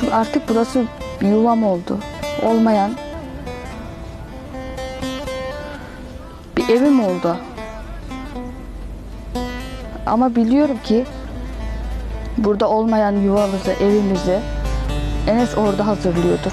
Çünkü artık burası bir yuvam oldu. Olmayan bir evim oldu. Ama biliyorum ki burada olmayan yuvamızı, evimizi Enes orada hazırlıyordur.